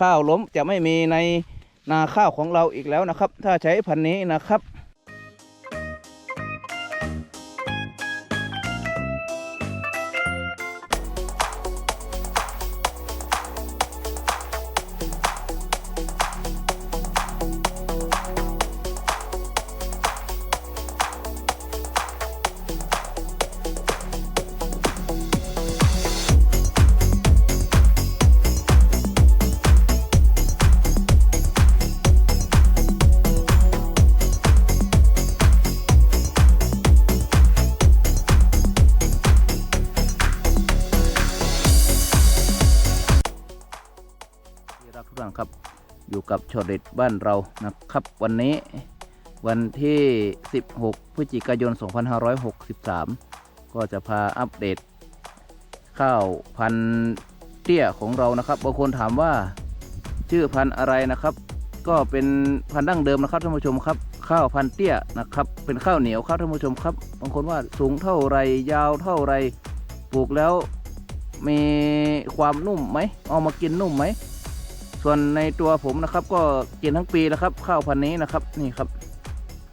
ข้าวล้มจะไม่มีในนาข้าวของเราอีกแล้วนะครับ ถ้าใช้พันนี้นะครับ ที่รักทุกท่านครับอยู่กับชอเด็ดบ้านเรานะครับ วันนี้วันที่ 16 พฤศจิกายน 2563 ก็จะพาอัปเดต ข้าวพันธุ์เตี้ยของเรานะครับบางคนถามว่าชื่อพันธุ์อะไรนะครับ ก็เป็นพันธุ์ดั้งเดิมนะครับท่านผู้ชมครับ ข้าวพันธุ์เตี้ยนะครับ เป็นข้าวเหนียวครับท่านผู้ชมครับ บางคนว่าสูงเท่าไรยาวเท่าไรปลูกแล้วมีความนุ่มไหมเอามากินนุ่มไหม ส่วนในตัวผมนะครับ ก็กินทั้งปีแล้วครับ ข้าวพันธุ์นี้นะครับ นี่ครับ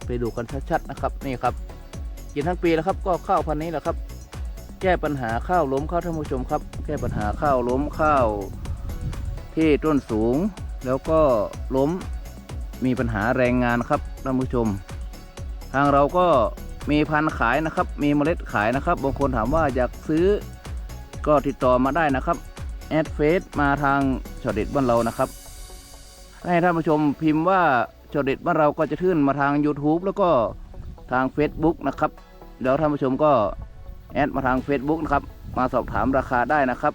ไปดูกันชัดๆนะครับ นี่ครับ กินทั้งปีแล้วครับ ก็ข้าวพันธุ์นี้แหละครับ แก้ปัญหาข้าวล้มข้าวท่านผู้ชมครับ แก้ปัญหาข้าวล้มข้าวที่ต้นสูง แล้วก็ล้มมีปัญหาแรงงานครับท่านผู้ชม ทางเราก็มีพันธุ์ขายนะครับ มีเมล็ดขายนะครับบางคนถามว่าอยากซื้อก็ติดต่อมาได้นะครับ แอดเฟซมาทางช็อตเด็ดบ้านเรานะครับ ให้ท่านผู้ชมพิมพ์ว่าช็อตเด็ดบ้านเราก็จะขึ้นมาทาง YouTube แล้วก็ทาง Facebook นะครับเดี๋ยวท่านผู้ชมก็แอดมาทาง Facebook นะครับ มาสอบถามราคาได้นะครับ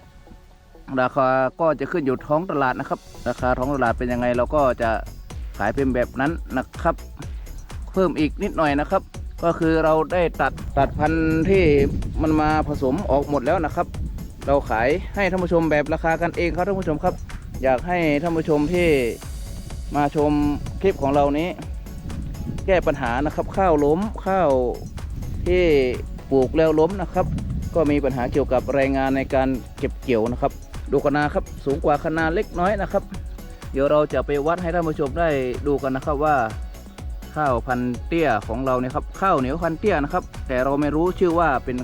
ราคาก็จะขึ้นอยู่ท้องตลาดนะครับ ราคาท้องตลาดเป็นยังไงเราก็จะขายเป็นแบบนั้นนะครับ เพิ่มอีกนิดหน่อยนะครับ ก็คือเราได้ตัดตัดพันธุ์ที่มันมาผสมออกหมดแล้วนะครับ เราขายให้ท่านผู้ชมแบบราคากันเองครับท่านผู้ชมครับ อยากให้ท่านผู้ชมที่มาชมคลิปของเรานี้ แก้ปัญหานะครับข้าวล้มข้าวที่ปลูกแล้วล้มนะครับ ก็มีปัญหาเกี่ยวกับแรงงานในการเก็บเกี่ยวนะครับดูคนาครับสูงกว่าคนาเล็กน้อยนะครับ เดี๋ยวเราจะไปวัดให้ท่านผู้ชมได้ดูกันนะครับว่าข้าวพันเตี้ยของเราเนี่ยครับข้าวเหนียวพันเตี้ยนะครับ แต่เราไม่รู้ชื่อว่าเป็น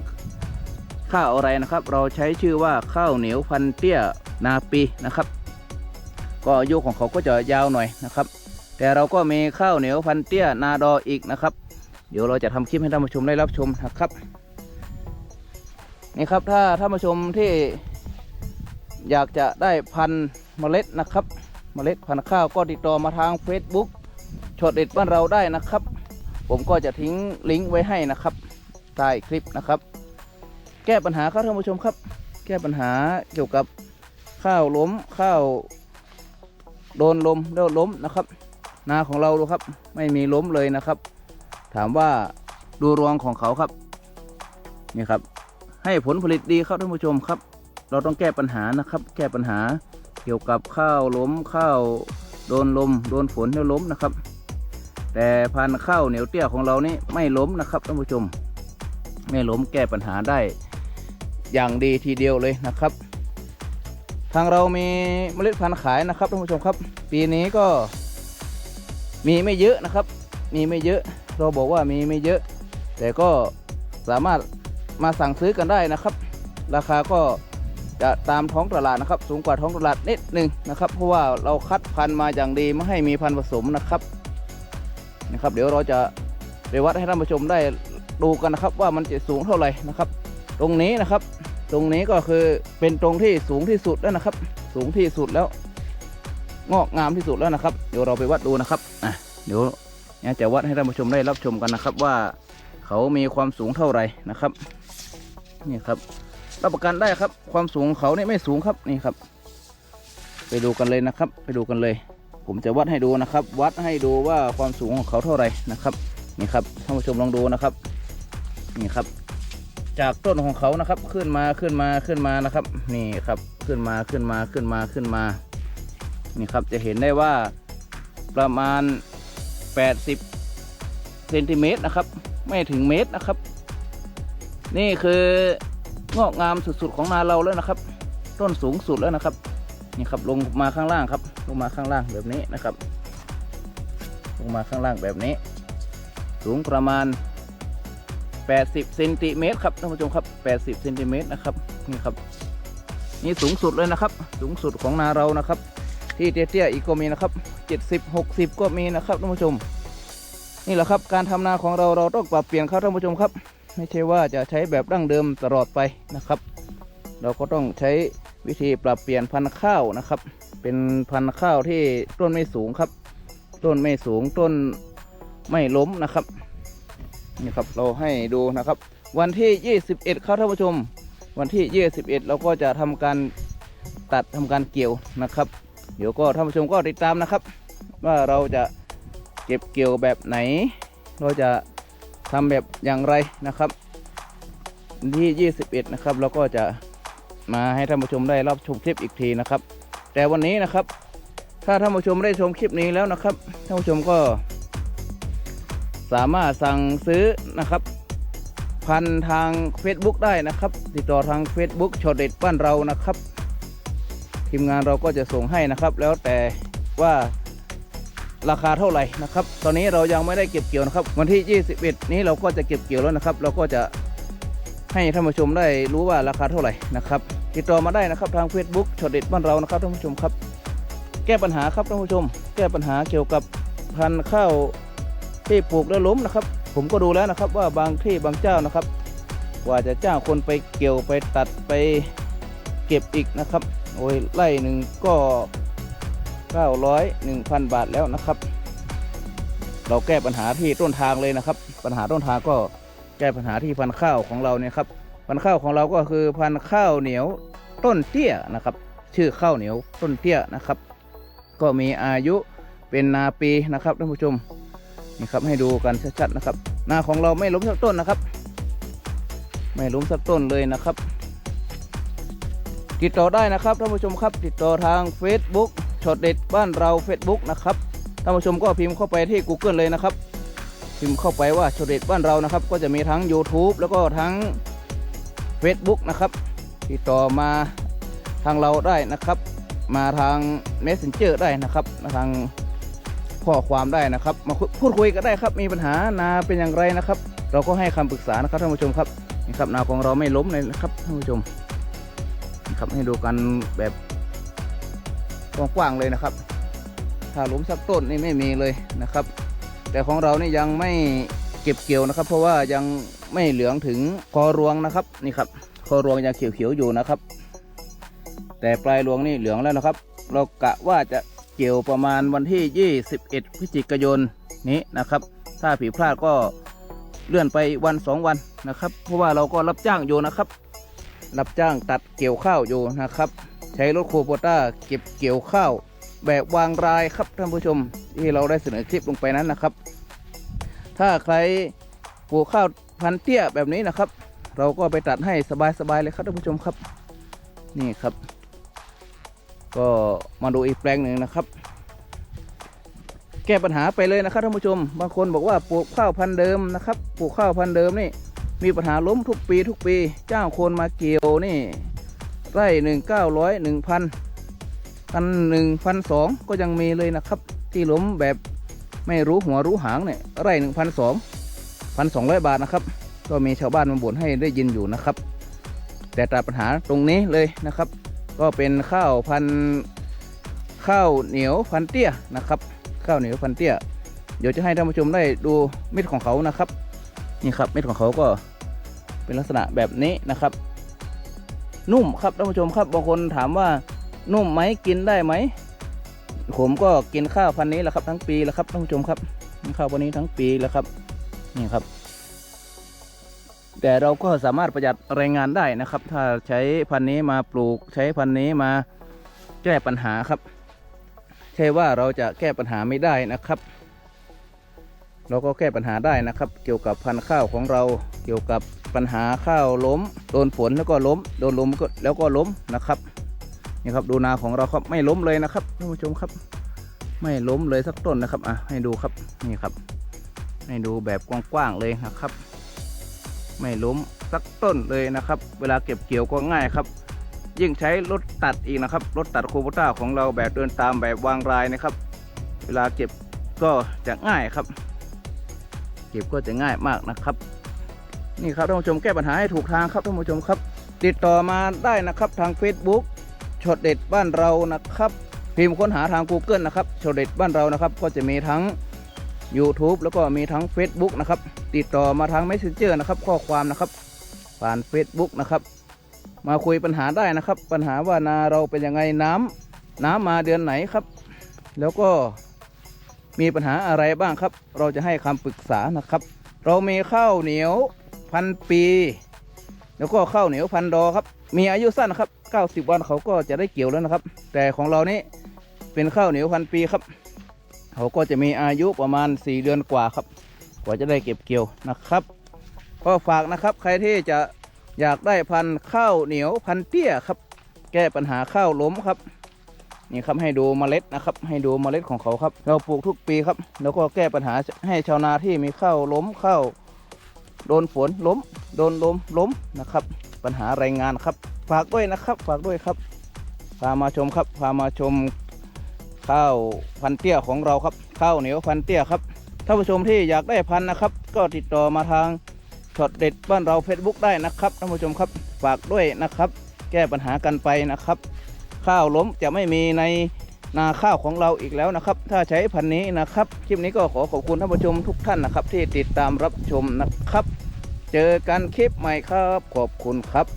ข้าวอะไรนะครับ เราใช้ชื่อว่าข้าวเหนียวพันเตี้ยนาปีนะครับ ก็อายุของเขาก็จะยาวหน่อยนะครับ แต่เราก็มีข้าวเหนียวพันเตี้ยนาดออีกนะครับ เดี๋ยวเราจะทำคลิปให้ท่านผู้ชมได้รับชมนะครับนี่ครับถ้าท่านผู้ชมที่อยากจะได้พันเมล็ดนะครับ เมล็ดพันข้าวก็ติดต่อมาทาง Facebook ช็อตเด็ดบ้านเราได้นะครับ ผมก็จะทิ้งลิงก์ไว้ให้นะครับใต้คลิปนะครับ แก้ปัญหาครับท่านผู้ชมครับ แก้ปัญหาเกี่ยวกับข้าวล้มข้าวโดนลมแล้วล้มนะครับ นาของเราดูครับ ไม่มีล้มเลยนะครับ ถามว่าดูรวงของเขาครับนี่ครับ ให้ผลผลิตดีครับท่านผู้ชมครับ เราต้องแก้ปัญหานะครับ แก้ปัญหาเกี่ยวกับข้าวล้มข้าวโดนลม โดนฝนแล้วล้มนะครับ แต่พันธุ์ข้าวเหนียวเตี้ยของเรานี่ไม่ล้มนะครับท่านผู้ชม ไม่ล้มแก้ปัญหาได้ อย่างดีทีเดียวเลยนะครับ ทางเรามีเมล็ดพันธุ์ขายนะครับท่านผู้ชมครับ ปีนี้ก็มีไม่เยอะนะครับ มีไม่เยอะ เราบอกว่ามีไม่เยอะ แต่ก็สามารถมาสั่งซื้อกันได้นะครับ ราคาก็จะตามท้องตลาดนะครับ สูงกว่าท้องตลาดนิดหนึ่งนะครับ เพราะว่าเราคัดพันธุ์มาอย่างดีไม่ให้มีพันธุ์ผสมนะครับนะครับ เดี๋ยวเราจะไปวัดให้ท่านผู้ชมได้ดูกันนะครับ ว่ามันจะสูงเท่าไหร่นะครับ ตรงนี้นะครับ ตรงนี้ก็คือเป็นตรงที่สูงที่สุดแล้วนะครับ สูงที่สุดแล้ว งอกงามที่สุดแล้วนะครับ เดี๋ยวเราไปวัดดูนะครับอะเดี๋ยวเนี่ยจะวัดให้ท่านผู้ชมได้รับชมกันนะครับว่าเขามีความสูงเท่าไหร่นะครับนี่ครับ รับประกันได้ครับ ความสูงของเขาเนี่ยไม่สูงครับนี่ครับ ไปดูกันเลยนะครับ ไปดูกันเลย ผมจะวัดให้ดูนะครับ วัดให้ดูว่าความสูงของเขาเท่าไหร่นะครับนี่ครับท่านผู้ชมลองดูนะครับนี่ครับ จากต้นของเขานะครับขึ้นมาขึ้นมาขึ้นมานะครับ นี่ครับขึ้นมาขึ้นมาขึ้นมาขึ้นมา นี่ครับจะเห็นได้ว่าประมาณ 80เซนติเมตรนะครับ ไม่ถึงเมตรนะครับ นี่คืองอกงามสุดๆของนาเราแล้วนะครับ ต้นสูงสุดแล้วนะครับนี่ครับลงมาข้างล่างครับ ลงมาข้างล่างแบบนี้นะครับ ลงมาข้างล่างแบบนี้ สูงประมาณ 80เซนติเมตรครับท่านผู้ชมครับ 80เซนติเมตรนะครับนี่ครับ นี่สูงสุดเลยนะครับ สูงสุดของนาเรานะครับ ที่เตี้ยๆอีกก็มีนะครับ 70 60 ก็มีนะครับท่านผู้ชม นี่แหละครับการทำนาของเราเราต้องปรับเปลี่ยนครับท่านผู้ชมครับ ไม่ใช่ว่าจะใช้แบบดั้งเดิมตลอดไปนะครับ เราก็ต้องใช้วิธีปรับเปลี่ยนพันธุ์ข้าวนะครับ เป็นพันธุ์ข้าวที่ต้นไม่สูงครับ ต้นไม่สูงต้นไม่ล้มนะครับ นี่ครับเราให้ดูนะครับ วันที่ 21ครับท่านผู้ชม วันที่ 21 เราก็จะทำการตัดทำการเกี่ยวนะครับ เดี๋ยวก็ท่านผู้ชมก็ติดตามนะครับ ว่าเราจะเก็บเกี่ยวแบบไหน เราจะทำแบบอย่างไรนะครับวันที่ 21 นะครับเราก็จะมาให้ท่านผู้ชมได้รับชมคลิปอีกทีนะครับ แต่วันนี้นะครับ ถ้าท่านผู้ชมได้ชมคลิปนี้แล้วนะครับท่านผู้ชมก็ สามารถสั่งซื้อนะครับ พันทาง Facebook ได้นะครับ ติดต่อทาง Facebook ช็อตเด็ดบ้านเรานะครับทีมงานเราก็จะส่งให้นะครับ แล้วแต่ว่าราคาเท่าไหร่นะครับ ตอนนี้เรายังไม่ได้เก็บเกี่ยวนะครับ วันที่ 21 นี้เราก็จะเก็บเกี่ยวแล้วนะครับ เราก็จะให้ท่านผู้ชมได้รู้ว่าราคาเท่าไหร่นะครับ ติดต่อมาได้นะครับทาง Facebook ช็อตเด็ดบ้านเรานะครับท่านผู้ชมครับ แก้ปัญหาครับท่านผู้ชม แก้ปัญหาเกี่ยวกับพันธุ์ข้าว ที่ปลูกแล้วล้มนะครับ ผมก็ดูแล้วนะครับว่าบางที่บางเจ้านะครับ กว่าจะจ้างคนไปเกี่ยวไปตัดไปเก็บอีกนะครับโอ้ยไล่หนึ่งก็ 900 1,000 บาทแล้วนะครับ เราแก้ปัญหาที่ต้นทางเลยนะครับ ปัญหาต้นทางก็แก้ปัญหาที่พันธุ์ข้าวของเราเนี่ยครับพันธุ์ข้าวของเราก็คือพันธุ์ข้าวเหนียวต้นเตี้ยนะครับ ชื่อข้าวเหนียวต้นเตี้ยนะครับ ก็มีอายุเป็นนาปีนะครับท่านผู้ชม นี่ครับให้ดูกันชัดๆนะครับ หน้าของเราไม่ล้มสักต้นนะครับ ไม่ล้มสักต้นเลยนะครับ ติดต่อได้นะครับท่านผู้ชมครับ ติดต่อทาง Facebook ช็อตเด็ดบ้านเรา Facebook นะครับท่านผู้ชมก็พิมพ์เข้าไปที่ Google เลยนะครับ พิมพ์เข้าไปว่าช็อตเด็ดบ้านเรานะครับ ก็จะมีทั้ง YouTube แล้วก็ทั้ง Facebook นะครับ ติดต่อมาทางเราได้นะครับ มาทาง Messenger ได้นะครับมาทาง ข้อความได้นะครับ มาพูดคุยกันได้ครับ มีปัญหานาเป็นอย่างไรนะครับ เราก็ให้คำปรึกษานะครับท่านผู้ชมครับนี่ครับนาของเราไม่ล้มเลยนะครับท่านผู้ชมนี่ครับให้ดูกันแบบกว้างๆเลยนะครับ ถ้าล้มสักต้นนี่ไม่มีเลยนะครับ แต่ของเรานี่ยังไม่เก็บเกี่ยวนะครับ เพราะว่ายังไม่เหลืองถึงคอรวงนะครับนี่ครับคอรวงยังเขียวๆอยู่นะครับ แต่ปลายรวงนี่เหลืองแล้วนะครับ เรากะว่าจะ เกี่ยวประมาณวันที่ 21 พฤศจิกายนนี้นะครับ ถ้าผิดพลาดก็เลื่อนไปวันสองวันนะครับ เพราะว่าเราก็รับจ้างอยู่นะครับ รับจ้างตัดเกี่ยวข้าวอยู่นะครับ ใช้รถโคโปต้าเก็บเกี่ยวข้าวแบบวางรายครับท่านผู้ชมที่เราได้เสนอคลิปลงไปนั้นนะครับ ถ้าใครปลูกข้าวพันเตี้ยแบบนี้นะครับ เราก็ไปตัดให้สบายๆเลยครับท่านผู้ชมครับ นี่ครับ ก็มาดูอีกแปลงหนึ่งนะครับ แก้ปัญหาไปเลยนะครับท่านผู้ชม บางคนบอกว่าปลูกข้าวพันธุ์เดิมนะครับปลูกข้าวพันธุ์เดิมนี่มีปัญหาล้มทุกปีทุกปี เจ้าคนมาเกี่ยวนี่ไร่หนึ่งเก้าร้อยหนึ่งพันพันหนึ่งพันสองก็ยังมีเลยนะครับ ที่ล้มแบบไม่รู้หัวรู้หางเนี่ยไร่หนึ่งพันสองพันสองร้อยบาทนะครับ ก็มีชาวบ้านมาบ่นให้ได้ยินอยู่นะครับ แต่ตัดปัญหาตรงนี้เลยนะครับ ก็เป็นข้าวพันข้าวเหนียวพันเตี้ยนะครับ ข้าวเหนียวพันเตี้ย เดี๋ยวจะให้ท่านผู้ชมได้ดูเม็ดของเขานะครับ นี่ครับเม็ดของเขาก็เป็นลักษณะแบบนี้นะครับ นุ่มครับท่านผู้ชมครับบางคนถามว่านุ่มไหมกินได้ไหมผมก็กินข้าวพันนี้แหละครับทั้งปีแล้วครับท่านผู้ชมครับข้าวพันนี้ทั้งปีแล้วครับนี่ครับ แต่เราก็สามารถประหยัดแรงงานได้นะครับ ถ้าใช้พันธุ์นี้มาปลูก ใช้พันธุ์นี้มาแก้ปัญหาครับ ใช่ว่าเราจะแก้ปัญหาไม่ได้นะครับ เราก็แก้ปัญหาได้นะครับ เกี่ยวกับพันธุ์ข้าวของเรา เกี่ยวกับปัญหาข้าวล้ม โดนฝนแล้วก็ล้ม โดนลมก็แล้วก็ล้มนะครับนี่ครับดูนาของเราครับไม่ล้มเลยนะครับท่านผู้ชมครับ ไม่ล้มเลยสักต้นนะครับอะให้ดูครับนี่ครับ ให้ดูแบบกว้างๆเลยนะครับ ไม่ล้มสักต้นเลยนะครับ เวลาเก็บเกี่ยวก็ง่ายครับ ยิ่งใช้รถตัดอีกนะครับ รถตัดโคโบต้าของเราแบบเดินตามแบบวางรายนะครับ เวลาเก็บก็จะง่ายครับ เก็บก็จะง่ายมากนะครับ นี่ครับท่านผู้ชมแก้ปัญหาให้ถูกทางครับท่านผู้ชมครับ ติดต่อมาได้นะครับทาง Facebook ช็อตเด็ดบ้านเรานะครับ พิมพ์ค้นหาทาง Google นะครับช็อตเด็ดบ้านเรานะครับ ก็จะมีทั้ง YouTube แล้วก็มีทั้ง Facebook นะครับ ติดต่อมาทาง Messenger นะครับข้อความนะครับ ผ่าน Facebook นะครับ มาคุยปัญหาได้นะครับ ปัญหาว่านาเราเป็นยังไงน้ำน้ำมาเดือนไหนครับ แล้วก็มีปัญหาอะไรบ้างครับ เราจะให้คำปรึกษานะครับ เรามีข้าวเหนียวพันปี แล้วก็ข้าวเหนียวพันดอครับ มีอายุสั้นนะครับ 90 วันเขาก็จะได้เกี่ยวแล้วนะครับ แต่ของเรานี่เป็นข้าวเหนียวพันปีครับ เขาก็จะมีอายุประมาณ 4 เดือนกว่าครับ กว่าจะได้เก็บเกี่ยวนะครับ ก็ฝากนะครับใครที่จะอยากได้พันธุ์ข้าวเหนียวพันเตี้ยครับ แก้ปัญหาข้าวล้มครับนี่ครับให้ดูเมล็ดนะครับ ให้ดูเมล็ดของเขาครับ เราปลูกทุกปีครับ แล้วก็แก้ปัญหาให้ชาวนาที่มีข้าวล้มข้าวโดนฝนล้ม โดนลมล้มนะครับ ปัญหาแรงงานครับ ฝากด้วยนะครับ ฝากด้วยครับพามาชมครับพามาชมข้าวพันเตี้ยของเราครับ ข้าวเหนียวพันเตี้ยครับ ท่านผู้ชมที่อยากได้พันธุ์นะครับ ก็ติดต่อมาทางช็อตเด็ดบ้านเรา Facebook ได้นะครับท่านผู้ชมครับฝากด้วยนะครับ แก้ปัญหากันไปนะครับ ข้าวล้มจะไม่มีในนาข้าวของเราอีกแล้วนะครับ ถ้าใช้พันธุ์นี้นะครับ คลิปนี้ก็ขอขอบคุณท่านผู้ชมทุกท่านนะครับ ที่ติดตามรับชมนะครับ เจอกันคลิปใหม่ครับขอบคุณครับ